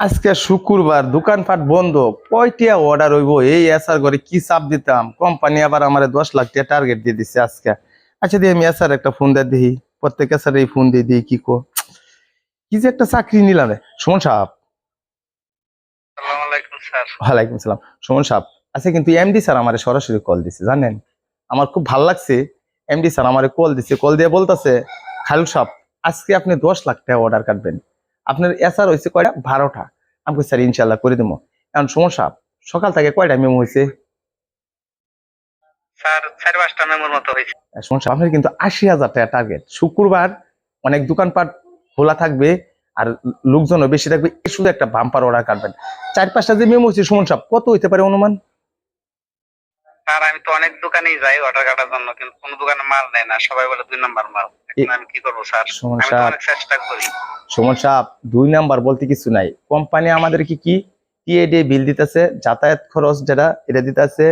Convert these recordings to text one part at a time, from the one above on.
আজকে শুক্রবার দোকানপাট বন্ধ। কয়টিয়া অর্ডার হইব? এই এসার ঘরে কি চাপ দিতাম? কোম্পানি আবার আমার দশ লাখ টাকা টার্গেট দিয়ে দিচ্ছে আজকে। আচ্ছা দিয়ে আমি এসার একটা ফোন দিয়ে দিই। প্রত্যেক এসার এই ফোন দিয়ে দিই কি কো? কি যে একটা চাকরি নিলাম রে। সুমন সাহেব। আলাইকুম ওয়ালাইকুম সালাম। সুমন সাহেব আচ্ছা কিন্তু এমডি স্যার আমার সরাসরি কল দিছে জানেন? আমার খুব ভালো লাগছে। এমডি স্যার আমার কল দিছে। কল দিয়ে বলতেছে খালু সাহেব আজকে আপনি দশ লাখ টাকা অর্ডার কাটবেন। আপনার এসার হয়েছে কয়টা? বারোটা। আমাকে স্যার ইনশাল্লাহ করে দেবো এখন সমস্যা সকাল থেকে কয়টা মেমো হয়েছে সাহেব আপনার কিন্তু আশি হাজার টাকা টার্গেট শুক্রবার অনেক দোকানপাট খোলা থাকবে আর লোকজনও বেশি থাকবে। শুধু একটা বাম্পার অর্ডার কাটবেন। চার পাঁচটা যে মেমো হয়েছে সুমন সাহেব কত হইতে পারে অনুমান? স্যার আমি তো অনেক দোকানেই যাই অর্ডার কাটার জন্য কিন্তু কোনো দোকানে মাল নেয় না। সবাই বলে দুই নাম্বার মাল। এখন আমি কি করব স্যার? সুমন আমি তো সাহেব অনেক চেষ্টা করি। সুমন সাহেব দুই নাম্বার বলতে কিছু নাই। কোম্পানি আমাদের কি কি টিএডি বিল দিতেছে যাতায়াত খরচ যেটা এটা দিতেছে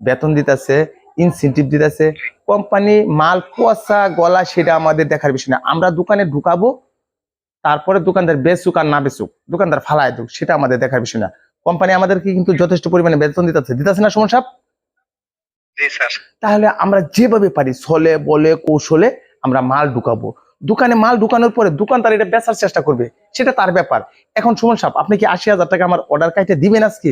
বেতন দিতেছে ইনসেন্টিভ দিতেছে কোম্পানি মাল কুয়াশা গলা সেটা আমাদের দেখার বিষয় না। আমরা দোকানে ঢুকাবো তারপরে দোকানদার বেচুক আর না বেচুক দোকানদার ফালায় দুক সেটা আমাদের দেখার বিষয় না। কোম্পানি আমাদেরকে কিন্তু যথেষ্ট পরিমাণে বেতন দিতেছে। দিতেছে না সুমন সাহেব? জি স্যার তাহলে আমরা যেভাবে পারি ছলে বলে কৌশলে আমরা মাল ঢুকাবো। দোকানে মাল ঢুকানোর পরে দোকানদার এটা বেচার চেষ্টা করবে সেটা তার ব্যাপার। এখন সুমন সাহেব আপনি কি আশি হাজার টাকা আমার অর্ডার কাইটে দিবেন আজকে?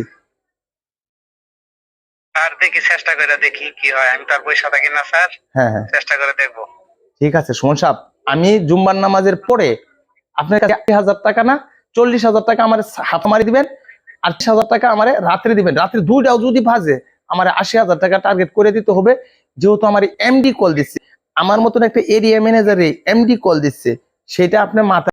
স্যার দেখি চেষ্টা করে দেখি কি হয়। আমি তো আর পয়সা থাকি না স্যার। হ্যাঁ হ্যাঁ। চেষ্টা করে দেখব। ঠিক আছে সুমন সাহেব আমি জুম্বার নামাজের পরে আপনার কাছে আশি হাজার টাকা না চল্লিশ হাজার টাকা আমার হাত মারি দিবেন হাজার টাকা আমার রাত্রে দিবেন। রাত্রে দুইটাও যদি ভাজে আমার আশি হাজার টাকা টার্গেট করে দিতে হবে। যেহেতু আমার এমডি কল দিচ্ছে, আমার মতন একটা এরিয়া ম্যানেজারে এমডি কল দিচ্ছে, সেটা আপনার মাথা